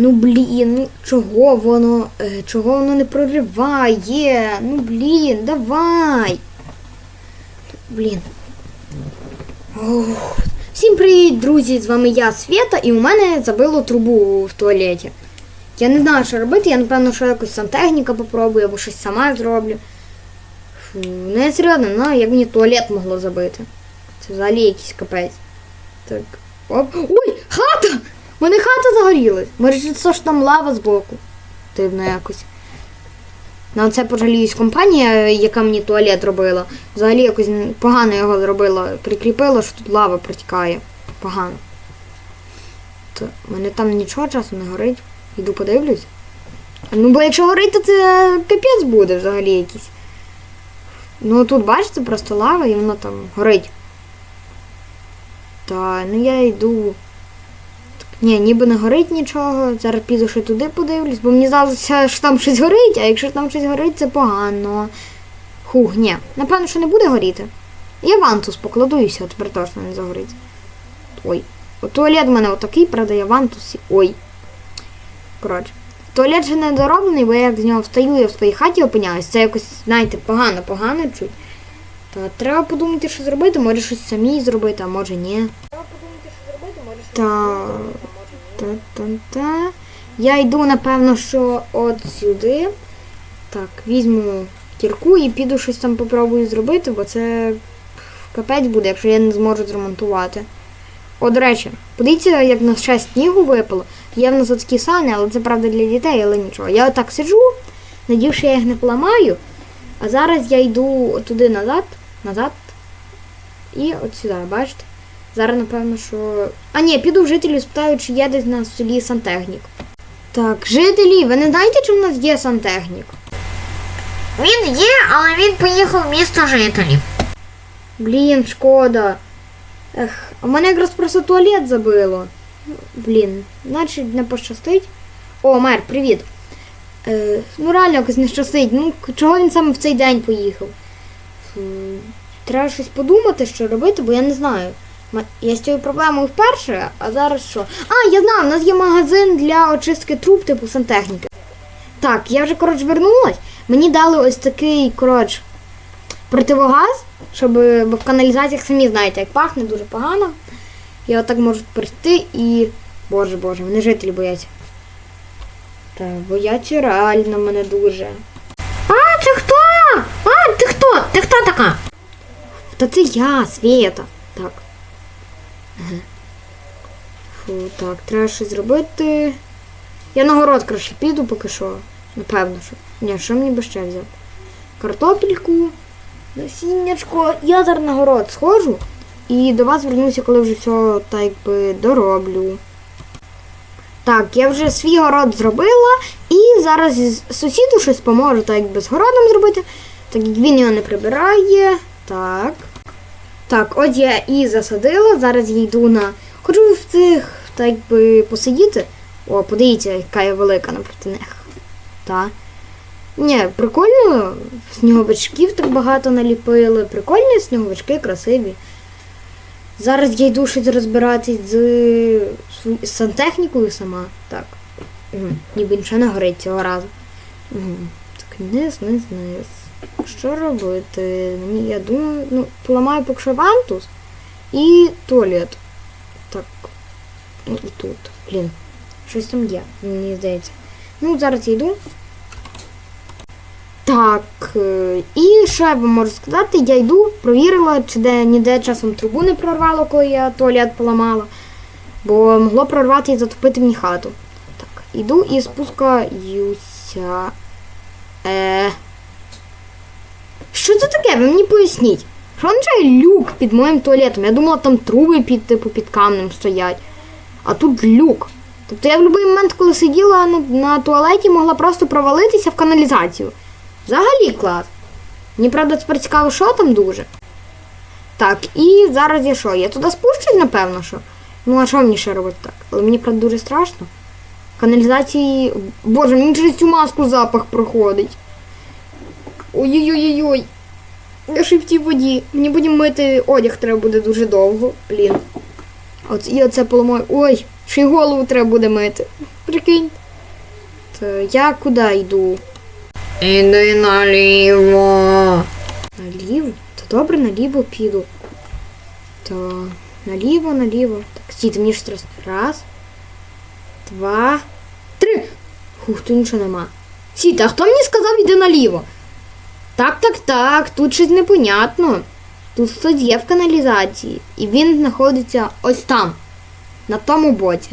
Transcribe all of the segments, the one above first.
Ну блін, ну чого воно, е, чого воно не прориває? Ну блін, давай. Блін. Ох. Всім привіт, друзі! З вами я, Свята, і у мене забило трубу в туалеті. Я не знаю, що робити, я напевно, що якось сантехніка попробую або щось сама зроблю. Фу, ну я серйозно, знаю, як мені туалет могло забити. Це взагалі якийсь капець. Так. Оп. Ой, хата! Мене хата загорілась. Може, це ж там лава збоку. Дивно якось. На це пожаліюсь компанія, яка мені туалет робила. Взагалі якось погано його зробила. Прикріпила, що тут лава протікає. Погано. То мене там нічого часу не горить. Іду подивлюсь. Ну, бо якщо горить, то це капець буде взагалі якийсь. Ну тут, бачите, просто лава і воно там горить. Та, ну я йду. Ні, ніби не горить нічого. Зараз піду ще туди подивлюсь, бо мені здалося, що там щось горить, а якщо там щось горить, це погано. Хух, ні. Напевно, що не буде горіти. Я вантус покладу і все, тепер точно не загорить. Ой. От туалет у мене отакий, правда, я вантус. Ой. Коротше. Туалет же не дороблений, бо я як з нього встаю, я в своїй хаті опиняюсь. Це якось, знаєте, погано, погано чуть. Та треба подумати, що зробити, може щось самі зробити, а може ні. Та, та, та, та. Я йду, напевно, що от сюди. Так, візьму кірку і піду щось там попробую зробити, бо це капець буде, якщо я не зможу зремонтувати. О, до речі, подивіться, як на ще снігу випало. Є в нас такі сани, але це правда для дітей, але нічого. Я отак сиджу, надію, що я їх не поламаю. А зараз я йду туди назад, назад. І от сюди, бачите? Зараз, напевно, що. А ні, піду в жителів, спитаю, чи є десь на селі сантехнік. Так, жителі, ви не знаєте, чи в нас є сантехнік? Він є, але він поїхав в місто жителів. Блін, шкода. Ех, а мене якраз просто туалет забило. Блін, значить не пощастить. О, мер, привіт. Е, ну реально якось не щастить. Ну, чого він саме в цей день поїхав? Треба щось подумати, що робити, бо я не знаю. Я з цією проблемою вперше, а зараз що? А, я знаю, у нас є магазин для очистки труб типу сантехніки. Так, я вже, коротше, вернулась. Мені дали ось такий, коротше, противогаз, щоб бо в каналізаціях самі знаєте, як пахне дуже погано. Я отак можу прийти і. Боже Боже, вони жителі бояться. Та бояться реально мене дуже. А, це хто? А, ти хто? Ти хто така? Та це я, Свєта. Так. Фу, так, треба щось зробити. Я на город краще піду поки що. Напевно, що. Ні, що мені би ще взяти? Картопельку, насіннячко. Я зараз на город схожу і до вас вернуся, коли вже все так якби дороблю. Так, я вже свій город зробила і зараз сусіду щось поможу, так якби з городом зробити, так як він його не прибирає. Так. Так, от я і засадила. Зараз я йду на. Хочу в цих, так якби, посидіти. О, подивіться, яка я велика напроти них. Та. Ні, прикольно, сніговичків так багато наліпили. Прикольні сніговички, красиві. Зараз я йду щось розбиратись з сантехнікою сама. Так. Угу. Ніби нічого не горить цього разу. Угу. Так, низ, низ, низ. Що робити? Мені, я думаю, ну, поламаю поки вантус і туалет. Так. І тут. Блін. Щось там є, мені здається. Ну, зараз я йду. Так. е, І що я вам можу сказати? Я йду, провірила, чи де ніде часом трубу не прорвало, коли я туалет поламала. Бо могло прорвати і затопити мені хату. Так, іду і спускаюся. Е. Що це таке? Ви мені поясніть. Що означає люк під моїм туалетом? Я думала, там труби під, типу, під камнем стоять. А тут люк. Тобто я в будь-який момент, коли сиділа на, на туалеті, могла просто провалитися в каналізацію. Взагалі клас. Мені правда тепер цікаво, що там дуже. Так, і зараз я що? Я туди спущусь, напевно, що. Ну, а що мені ще робити так? Але мені правда дуже страшно. Каналізації. Боже, мені через цю маску запах проходить. Ой-ой-ой-ой. Я ще в тій воді. Мені потім мити одяг треба буде дуже довго. Блін. От, і оце поламаю. Ой, ще й голову треба буде мити. Прикинь. То я куди йду? Іди наліво. Наліво? То добре, наліво піду. То наліво, наліво. Так, стійте, мені ж стрес. Раз. Два. Три. Хух, тут нічого нема. Сійте, а хто мені сказав іди наліво? Так, так, так, тут щось непонятно. Тут хтось є в каналізації. І він знаходиться ось там, на тому боці.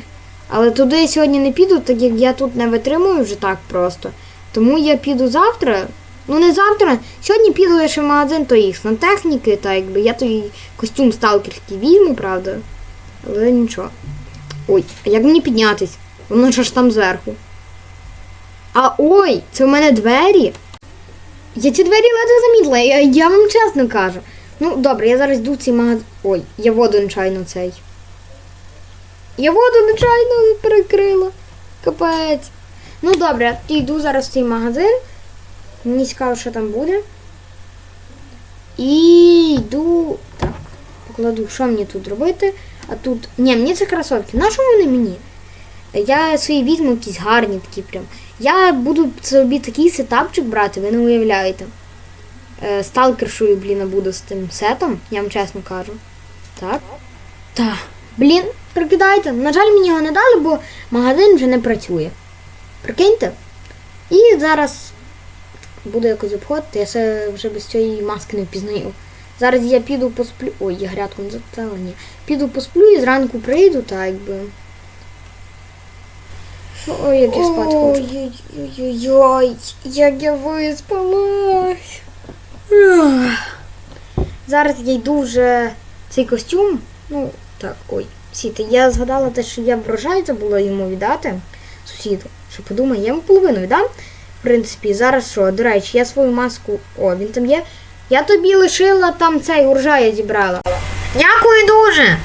Але туди я сьогодні не піду, так як я тут не витримую вже так просто. Тому я піду завтра. Ну не завтра. Сьогодні піду я ще в магазин тої сантехніки, та якби я той костюм сталкерський візьму, правда. Але нічого. Ой, а як мені піднятись? Воно ж аж там зверху. А ой, це в мене двері. Я ці двері ледве замітила, я, я вам чесно кажу. Ну, добре, я зараз йду в цей магазин. Ой, я воду нечайно цей. Я воду нечайно перекрила. Капець. Ну добре, я йду зараз в цей магазин. Мені цікаво, що там буде. І йду. Так, покладу, що мені тут робити. А тут. Ні, мені це кросовки. На що вони мені? Я свої візьму якісь гарні такі прям. Я буду собі такий сетапчик брати, ви не уявляєте. Е, Сталкершою, блін, буду з тим сетом, я вам чесно кажу. Так. Так. Блін, прикидайте. На жаль, мені його не дали, бо магазин вже не працює. Прикиньте. І зараз буду якось обходити, я се вже без цієї маски не впізнаю. Зараз я піду посплю. Ой, я грядку не запитала, ні. Піду посплю і зранку прийду, так якби. Ой, як я спати хочу. Ой-ой-ой, як я виспалась. Зараз я йду вже цей костюм. Ну, так, ой, сіти. Я згадала те, що я врожай забула йому віддати сусіду. Що подумай, я йому половину віддам. В принципі, зараз що, до речі, я свою маску. О, він там є. Я тобі лишила там цей урожай зібрала. Дякую дуже.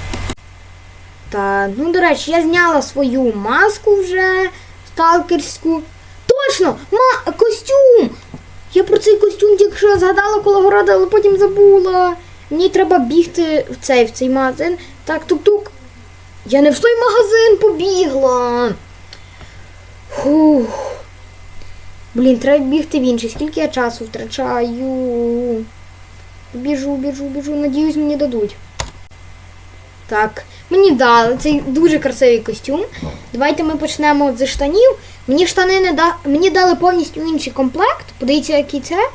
Та, ну, до речі, я зняла свою маску вже сталкерську. Точно! Ма костюм! Я про цей костюм тільки що згадала коло города, але потім забула. Мені треба бігти в цей, в цей магазин. Так, тук-тук. Я не в той магазин побігла. Фух. Блін, треба бігти в інший. Скільки я часу втрачаю? Біжу, біжу, біжу. Надіюсь, мені дадуть. Так, мені дали цей дуже красивий костюм. Давайте ми почнемо зі штанів. Мені штани не да... мені дали повністю інший комплект. Подивіться, який це.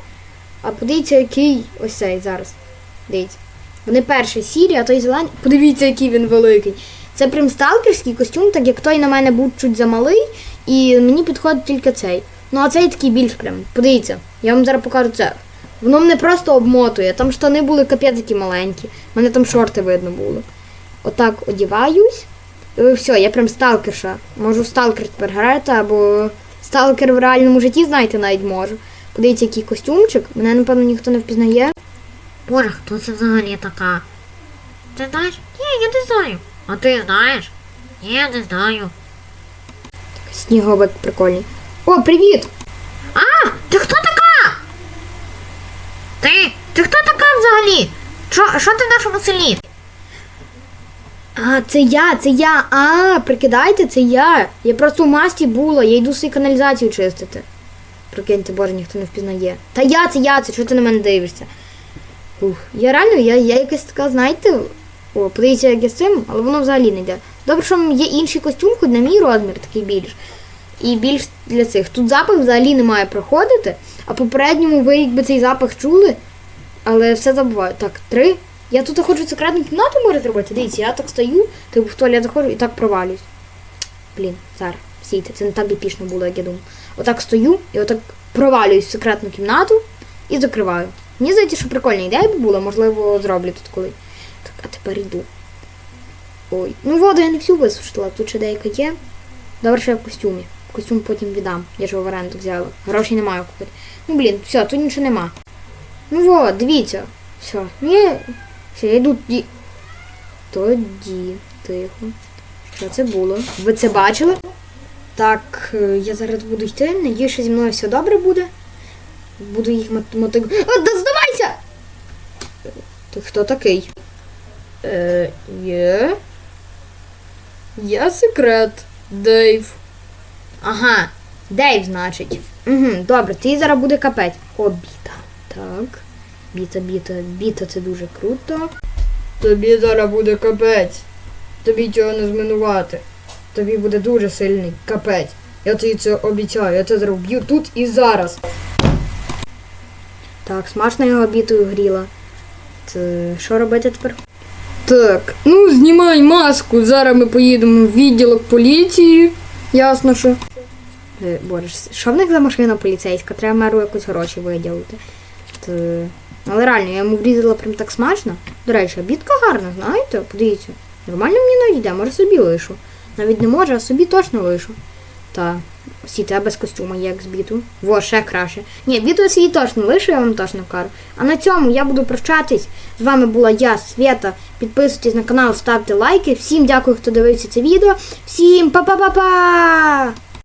А подивіться, який ось цей зараз. Дивіться. Вони перші сірі, а той зелений. Подивіться, який він великий. Це прям сталкерський костюм, так як той на мене був чуть замалий, і мені підходить тільки цей. Ну а цей такий більш прям. Подивіться, я вам зараз покажу це. Воно мене просто обмотує. Там штани були капець такі маленькі. У мене там шорти видно було. Отак одіваюсь. І все, я прям сталкерша. Можу сталкер тепер грати, або сталкер в реальному житті, знаєте, навіть можу. Подивіться, який костюмчик. Мене, напевно, ніхто не впізнає. Боже, хто це взагалі така? Ти знаєш? Ні, я не знаю. А ти знаєш? Ні, я не знаю. Сніговик прикольний. О, привіт! А, ти хто така? Ти? Ти хто така взагалі? Що ти в нашому селі? А, це я, це я. А, прикидайте, це я. Я просто в масті була, я йду свою каналізацію чистити. Прикиньте, боже, ніхто не впізнає. Та я, це я, це що ти на мене дивишся? Ух, я реально, я, я якась така, знаєте, о, подивіться, як я з цим, але воно взагалі не йде. Добре, що є інший костюм, хоч на мій розмір, такий більш. І більш для цих. Тут запах взагалі не має проходити, а попередньому ви якби цей запах чули, але все забуваю. Так, три. Я тут хочу секретну кімнату може зробити. Дивіться, я так стою, типу в туалет заходжу і так провалююсь. Блін, зараз, стійте, це не так епічно було, як я думав. Отак стою і отак провалююсь в секретну кімнату і закриваю. Мені здається, що прикольна ідея би була, можливо, зроблю тут коли. Так, а тепер йду. Ой. Ну воду я не всю висушила, тут ще деяка є. Добре, що я в костюмі. Костюм потім віддам. Я ж в оренду взяла. Грошей не маю купити. Ну блін, все, тут нічого нема. Ну вот, дивіться. Все. Ну я. Все, я йду ді. Тоді. Тихо. Що це було? Ви це бачили? Так, е, я зараз буду йти. Надію, що зі мною все добре буде. Буду їх мотив. А, да здавайся! Ти хто такий? Е, є. Я секрет, Дейв. Ага, Дейв, значить. Угу, добре, ти зараз буде капець. О, біта. Так. Біта, біта, біта, це дуже круто. Тобі зараз буде капець. Тобі цього не змінувати. Тобі буде дуже сильний капець. Я тобі це обіцяю, я це зроблю тут і зараз. Так, смачно його бітою гріла. Це що робити тепер? Так, ну знімай маску. Зараз ми поїдемо в відділок поліції. Ясно, що. Е, Боже, що в них за машина поліцейська? Треба меру якось гроші виділити. Та... Але реально, я йому врізала прям так смачно. До речі, обідка гарна, знаєте? Подивіться. Нормально мені йде, може собі лишу. Навіть не може, а собі точно лишу. Та всі тебе без костюма, як з біту. Во, ще краще. Ні, біту собі точно лишу, я вам точно кажу. А на цьому я буду прощатись. З вами була я, Свята. Підписуйтесь на канал, ставте лайки. Всім дякую, хто дивився це відео. Всім па-па-па-па!